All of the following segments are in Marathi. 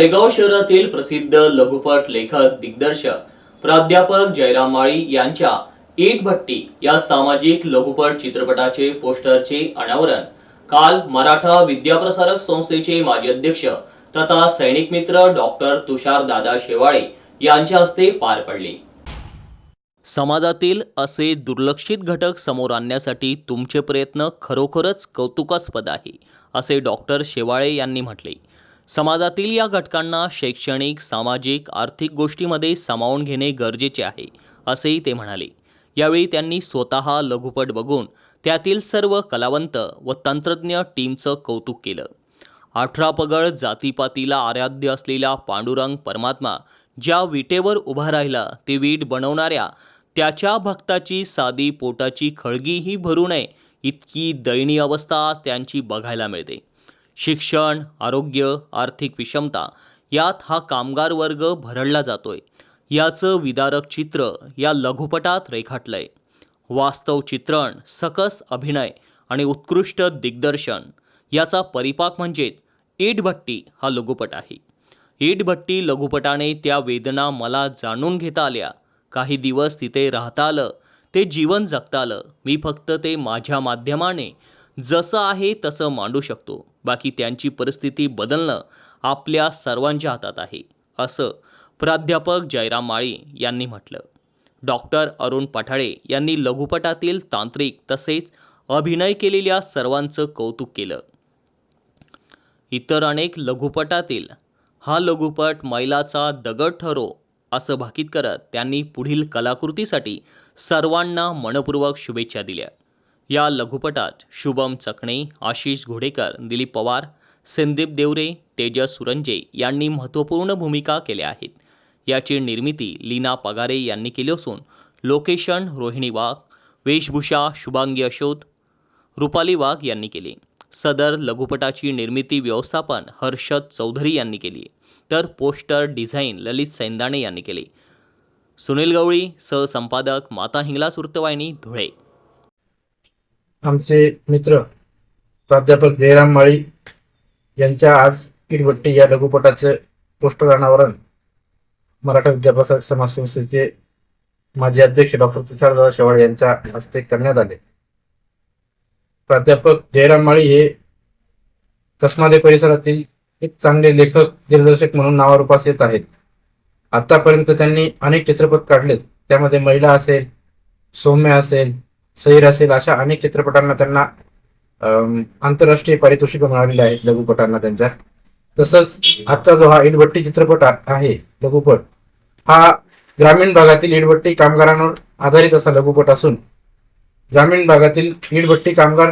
मालेगाव शहरातील प्रसिद्ध लघुपट लेखक दिग्दर्शक प्राध्यापक जयराम माळी यांच्या ईट भट्टी या सामाजिक लघुपट चित्रपटाचे पोस्टरचे अनावरण. काल मराठा विद्याप्रसारक संस्थेचे माजी अध्यक्ष तथा सैनिक मित्र डॉक्टर तुषार दादा शेवाळे यांच्या हस्ते पार पडले. समाजातील असे दुर्लक्षित घटक समोर आणण्यासाठी तुमचे प्रयत्न खरोखरच कौतुकास्पद आहे असे डॉक्टर शेवाळे यांनी म्हटले. समाजातील या घटकांना शैक्षणिक सामाजिक आर्थिक गोष्टीमध्ये सामावून घेणे गरजेचे आहे असेही ते म्हणाले. यावेळी त्यांनी स्वतः लघुपट बघून त्यातील सर्व कलावंत व तंत्रज्ञ टीमचं कौतुक केलं. अठरा पगळ जातीपातीला आराध्य असलेला पांडुरंग परमात्मा ज्या विटेवर उभा राहिला ते वीट बनवणाऱ्या त्याच्या भक्ताची साधी पोटाची खळगीही भरू नये इतकी दयनीय अवस्था त्यांची बघायला मिळते. शिक्षण आरोग्य आर्थिक विषमता यात हा कामगार वर्ग भरडला जातोय. याचं विदारक चित्र या लघुपटात रेखाटलंय. वास्तव चित्रण सकस अभिनय आणि उत्कृष्ट दिग्दर्शन याचा परिपाक म्हणजेच ईटभट्टी हा लघुपट आहे. ईटभट्टी लघुपटाने त्या वेदना मला जाणून घेता आल्या. काही दिवस तिथे राहता आलं ते जीवन जगता आलं. मी फक्त ते माझ्या माध्यमाने जसं आहे तसं मांडू शकतो. बाकी त्यांची परिस्थिती बदलणं आपल्या सर्वांच्या हातात आहे असं प्राध्यापक जयराम माळी यांनी म्हटलं. डॉक्टर अरुण पठाळे यांनी लघुपटातील तांत्रिक तसेच अभिनय केलेल्या सर्वांचं कौतुक केलं. इतर अनेक लघुपटातील हा लघुपट मैलाचा दगड ठरो असं भाकीत करत त्यांनी पुढील कलाकृतीसाठी सर्वांना मनपूर्वक शुभेच्छा दिल्या. या लघुपटात शुभम चकणे आशिष घोडेकर दिलीप पवार संदीप देवरे तेजस सुरंजे यांनी महत्त्वपूर्ण भूमिका केल्या आहेत. याची निर्मिती लीना पगारे यांनी केली असून लोकेशन रोहिणी वाघ वेशभूषा शुभांगी अशोत रुपाली वाघ यांनी केली. सदर लघुपटाची निर्मिती व्यवस्थापन हर्षद चौधरी यांनी केली. तर पोस्टर डिझाईन ललित सैंदाणे यांनी केली. सुनील गवळी सहसंपादक माता हिंगला वृत्तवाहिनी धुळे. आमचे मित्र प्राध्यापक जयराम माळी यांच्या आज इटभट्टी या लघुपटाचे पोस्टर अनावरण मराठा विद्याप्रसारक समाज संस्थेचे माजी अध्यक्ष डॉक्टर तुषारदादा शेवाळे यांच्या हस्ते करण्यात आले. प्राध्यापक जयराम माळी हे कसमादे परिसरातील एक चांगले लेखक दिग्दर्शक म्हणून नावारूपास येत आहेत. आतापर्यंत त्यांनी अनेक चित्रपट काढलेत. त्यामध्ये महिला असेल सौम्य असेल सैर असेल अशा अनेक चित्रपटांना त्यांना आंतरराष्ट्रीय पारितोषिक मिळालेली आहेत लघुपटांना त्यांच्या. तसंच आजचा जो हा इडभट्टी चित्रपट आहे लघुपट हा ग्रामीण भागातील इडभट्टी कामगारांवर आधारित असा लघुपट असून ग्रामीण भागातील इडभट्टी कामगार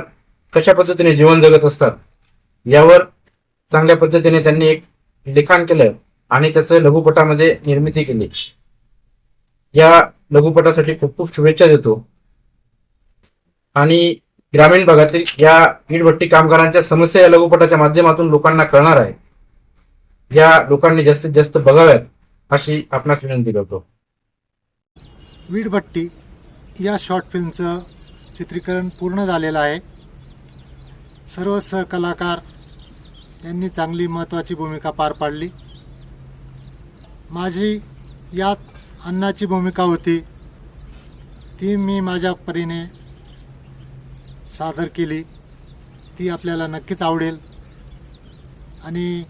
कशा पद्धतीने जीवन जगत असतात यावर चांगल्या पद्धतीने त्यांनी एक लिखाण केलं आणि त्याचं लघुपटामध्ये निर्मिती केली. या लघुपटासाठी खूप खूप शुभेच्छा देतो. आणि ग्रामीण भागातील या वीटभट्टी कामगारांच्या समस्या या लघुपटाच्या माध्यमातून लोकांना कळणार आहे. या लोकांनी जास्तीत जास्त बघाव्यात अशी आपणास विनंती करतो. वीटभट्टी या शॉर्ट फिल्मचं चित्रीकरण पूर्ण झालेलं आहे. सर्व सहकलाकार यांनी चांगली महत्त्वाची भूमिका पार पाडली. माझी यात अन्नाची भूमिका होती. ती मी माझ्या परीने सादर केली. ती आपल्याला नक्कीच आवडेल. आणि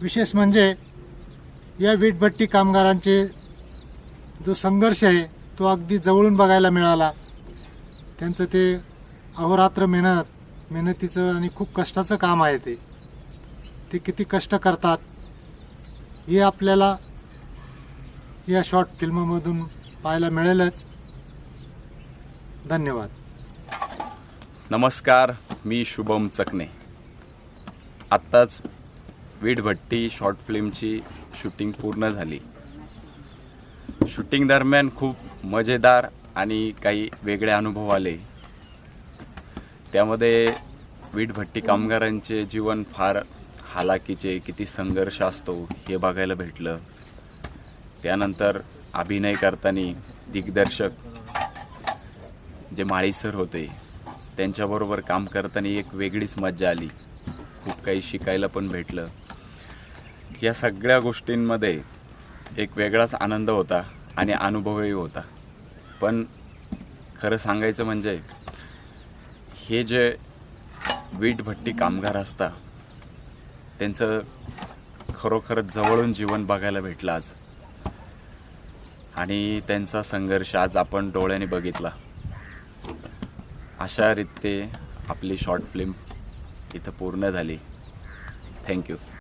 विशेष म्हणजे या वीटभट्टी कामगारांचे जो संघर्ष आहे तो अगदी जवळून बघायला मिळाला. त्यांचं ते अहोरात्र मेहनत मेहनतीचं आणि खूप कष्टाचं काम आहे ते. ते किती कष्ट करतात हे आपल्याला या शॉर्ट फिल्ममधून पाहायला मिळेलच. धन्यवाद. नमस्कार मी शुभम चकणे आत्ताच वीटभट्टी शॉर्ट फिल्मची शूटिंग पूर्ण झाली. शूटिंग दरम्यान खूप मजेदार आणि काही वेगळे अनुभव आले. त्यामध्ये वीटभट्टी कामगारांचे जीवन फार हालाकीचे किती संघर्ष असतो हे बघायला भेटलं. त्यानंतर अभिनय करताना दिग्दर्शक जे माळी सर होते त्यांच्याबरोबर काम करताना एक वेगळीच मज्जा आली. खूप काही शिकायला पण भेटलं. या सगळ्या गोष्टींमध्ये एक वेगळाच आनंद होता आणि अनुभवही होता. पण खरं सांगायचं म्हणजे हे जे वीटभट्टी कामगार असतात त्यांचं खरोखरच जवळून जीवन बघायला भेटलं आज. आणि त्यांचा संघर्ष आज आपण डोळ्याने बघितला. अशा रीते आपली शॉर्ट फिल्म इथं पूर्ण झाली. थँक्यू